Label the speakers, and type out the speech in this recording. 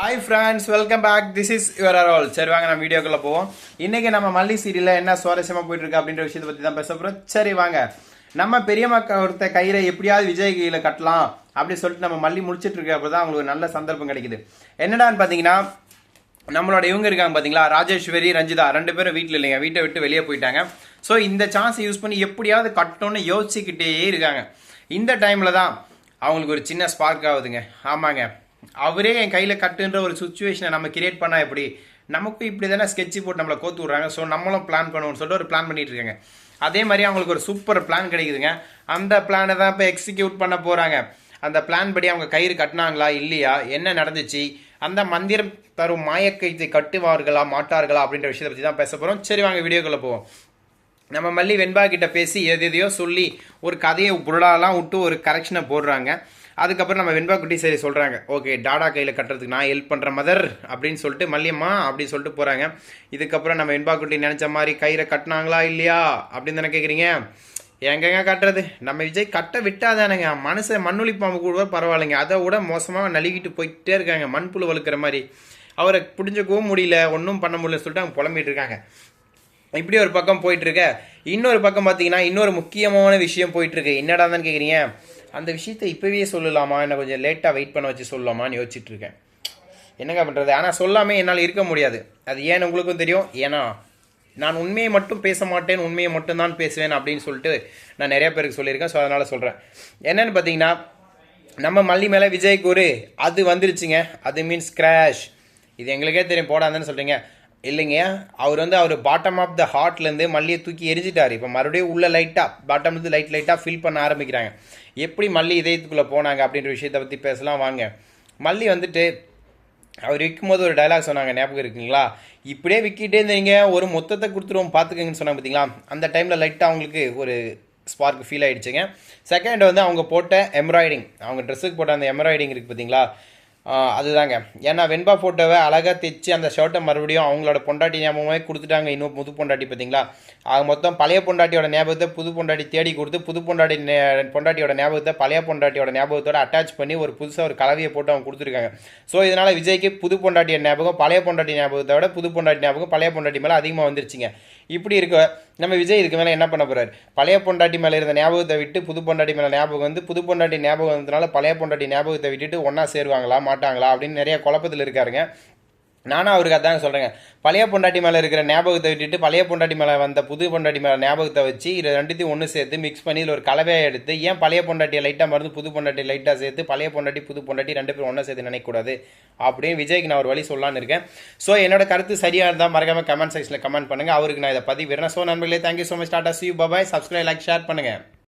Speaker 1: Hi friends welcome back this is your all சரி வாங்க நம்ம வீடியோக்குள்ளே போவோம். இன்றைக்கி நம்ம மல்லி சீரியலில் என்ன சுவாரஸ்யமாக போயிட்டுருக்கு அப்படின்ற விஷயத்தை பற்றி தான் பேச போகிறோம் சரி வாங்க. நம்ம பெரியம்மா ஒருத்த கயிறை எப்படியாவது விஜய் கையில் கட்டலாம் அப்படி சொல்லிட்டு நம்ம மல்லி முடிச்சிட்டு இருக்கப்ப தான் அவங்களுக்கு நல்ல சந்தர்ப்பம் கிடைக்குது. என்னடான்னு பார்த்தீங்கன்னா நம்மளோட இவங்க இருக்காங்க பார்த்தீங்களா ராஜேஸ்வரி ரஞ்சிதா. ரெண்டு பேரும் வீட்டில் இல்லைங்க. வீட்டை விட்டு வெளியே போயிட்டாங்க. ஸோ இந்த சான்ஸை யூஸ் பண்ணி எப்படியாவது கட்டணும்னு யோசிச்சுக்கிட்டே இருக்காங்க. இந்த டைமில் தான் அவங்களுக்கு ஒரு சின்ன ஸ்பார்க் ஆகுதுங்க. ஆமாங்க. அவரே என் கையில் கட்டுன்ற ஒரு சுச்சுவேஷனை நம்ம கிரியேட் பண்ணால் எப்படி? நமக்கும் இப்படி தானே ஸ்கெட்ச் போட்டு நம்மளை கோத்து விட்றாங்க. ஸோ நம்மளும் பிளான் பண்ணுவோம்னு சொல்லிட்டு ஒரு பிளான் பண்ணிட்டு இருக்காங்க. அதே மாதிரி அவங்களுக்கு ஒரு சூப்பர் பிளான் கிடைக்குதுங்க. அந்த பிளானை தான் இப்போ எக்ஸிக்யூட் பண்ண போகிறாங்க அந்த பிளான் படி அவங்க கயிறு கட்டினாங்களா? இல்லையா? என்ன நடந்துச்சு? அந்த மந்திரம் தரும் மாயக்கயிற்றை கட்டுவார்களா? மாட்டார்களா? அப்படின்ற விஷயத்தை பற்றி தான் பேச போகிறோம் சரி வாங்க வீடியோக்குள்ளே போவோம். நம்ம மல்லி வெண்பா கிட்ட பேசி எது எதையோ சொல்லி ஒரு கதையை பொருளாலாம் விட்டு ஒரு கரெக்ஷனை போடுறாங்க. அதுக்கப்புறம் நம்ம வெண்பா குட்டி சரி சொல்கிறாங்க ஓகே டாடா கையில் கட்டுறதுக்கு நான் ஹெல்ப் பண்ணுற மதர் அப்படின்னு சொல்லிட்டு மல்லியம்மா அப்படின்னு சொல்லிட்டு போகிறாங்க இதுக்கப்புறம் நம்ம வெண்பா குட்டி நினச்ச மாதிரி கயிறை கட்டினாங்களா இல்லையா? அப்படின்னு தானே கேட்குறீங்க எங்கெங்க கட்டுறது? நம்ம விஜய் கட்ட விட்டாதானேங்க. மனசை மண்ணுளி பாம்பு கூட பரவாயில்லைங்க. அதை விட மோசமாக நழுகிட்டு போயிட்டே இருக்காங்க. மண்புழு வலுக்கிற மாதிரி. அவரை பிடிஞ்சக்கவும் முடியல ஒன்றும் பண்ண முடியலன்னு சொல்லிட்டு அவங்க புலம்பிட்டு இருக்காங்க. இப்படி ஒரு பக்கம் போயிட்டுருக்க இன்னொரு பக்கம் பார்த்தீங்கன்னா இன்னொரு முக்கியமான விஷயம் போயிட்டுருக்கு என்னடா தான் கேட்குறீங்க அந்த விஷயத்தை இப்போவே சொல்லலாமா? என்ன கொஞ்சம் லேட்டாக வெயிட் பண்ண வச்சு சொல்லலாமான்னு யோசிச்சுட்டு இருக்கேன் என்னங்க பண்ணுறது ஆனால் சொல்லாமல் என்னால் இருக்க முடியாது. அது ஏன்னு உங்களுக்கும் தெரியும். ஏன்னா நான் உண்மையை மட்டும் பேச மாட்டேன் உண்மையை மட்டும் தான் பேசுவேன் அப்படின்னு சொல்லிட்டு நான் நிறையா பேருக்கு சொல்லியிருக்கேன். ஸோ அதனால் சொல்கிறேன் என்னென்னு பார்த்தீங்கன்னா நம்ம மல்லி மேலே விஜய்க்கு ஒரு அது வந்துருச்சுங்க. அது மீன்ஸ் கிராஷ் இது எங்களுக்கே தெரியும். போடாதுன்னு சொல்கிறீங்க இல்லைங்க அவர் வந்து அவர் பாட்டம் ஆஃப் த ஹார்ட்லேருந்து மல்லியை தூக்கி எரிஞ்சிட்டார். இப்போ மறுபடியும் உள்ளே லைட்டாக பாட்டம்லேருந்து லைட் லைட்டாக ஃபில் பண்ண ஆரம்பிக்கிறாங்க. எப்படி மல்லி இதயத்துக்குள்ளே போனாங்க அப்படின்ற விஷயத்தை பற்றி பேசலாம் வாங்க. மல்லி வந்துட்டு அவர் விற்கும்போது ஒரு டைலாக் சொன்னாங்க ஞாபகம் இருக்குங்களா? இப்படியே விற்கிட்டே இருந்தீங்க ஒரு மொத்தத்தை கொடுத்துருவோம் பார்த்துக்கங்கன்னு சொன்னாங்க பார்த்தீங்களா அந்த டைமில் லைட்டாக அவங்களுக்கு ஒரு ஸ்பார்க் ஃபீல் ஆகிடுச்சிங்க செகண்ட் வந்து அவங்க போட்ட எம்ப்ராய்டிங் அவங்க ட்ரெஸ்ஸுக்கு போட்ட அந்த எம்ப்ராய்டிங் இருக்குது பார்த்தீங்களா அதுதாங்க. ஏன்னா வெண்பா ஃபோட்டோவை அழகாக தைச்சு அந்த ஷர்ட்டை மறுபடியும் அவங்களோட பொண்டாட்டி ஞாபகமே கொடுத்துட்டாங்க. இன்னும் புது பொண்டாட்டி பார்த்தீங்களா? ஆக மொத்தம் பழைய பொண்டாட்டியோட ஞாபகத்தை புது பொண்டாட்டி தேடி கொடுத்து புது பொண்டாட்டி பொண்டாட்டியோட ஞாபகத்தை பழைய பொண்டாட்டியோட ஞாபகத்தோட அட்டாச் பண்ணி ஒரு புதுசாக ஒரு கலவையை போட்டு அவங்க கொடுத்துருக்காங்க. ஸோ இதனால் விஜய்க்கு புது பொண்டாட்டிய ஞாபகம் பழைய பொண்டாட்டி ஞாபகத்தை விட புது பொண்டாட்டி ஞாபகம் பழைய பொண்டாட்டி மேலே அதிகமாக வந்துருச்சுங்க. இப்படி இருக்க நம்ம விஜய் இதுக்கு மேலே என்ன பண்ண போகிறார் பழைய பொண்டாட்டி மேலே இருந்த ஞாபகத்தை விட்டு புது பொண்டாட்டி மேலே ஞாபகம் வந்து புது பொண்டாட்டி ஞாபகம் வந்ததுனால பழைய பொண்டாட்டி ஞாபகத்தை விட்டுட்டு ஒன்றா சேருவாங்களா மாட்டாங்களா அப்படின்னு நிறைய குழப்பத்தில் இருக்காருங்க. நானும் அவருக்கு அதாங்க சொல்கிறேங்க பழைய பொண்டாட்டி மேலே இருக்கிற ஞாபகத்தை விட்டுட்டு பழைய பொண்டாட்டி மேலே வந்த புது பொண்டாட்டி மேலே ஞாபகத்தை வச்சு இது ரெண்டுத்தையும் ஒன்று சேர்த்து மிக்ஸ் பண்ணி இதில் ஒரு கலவையாக எடுத்து ஏன் பழைய பொண்டாட்டியை லைட்டாக மறந்து புது பொண்டாட்டி லைட்டாக சேர்த்து பழைய பொண்டாட்டி புது பொண்டாட்டி ரெண்டு பேரும் ஒன்றா சேர்த்து நினைக்கக்கூடாது அப்படின்னு விஜய்க்கு நான் ஒரு வழி சொல்லலான்னு இருக்கேன். ஸோ என்னோட கருத்து சரியாக இருந்தால் மறக்காமல் கமெண்ட் செக்ஷனில் கமெண்ட் பண்ணுங்கள் அவருக்கு நான் இதை பதிவிடுறேன். ஸோ நண்பர்களே thank you so much tata see bye bye subscribe like share பண்ணுங்கள்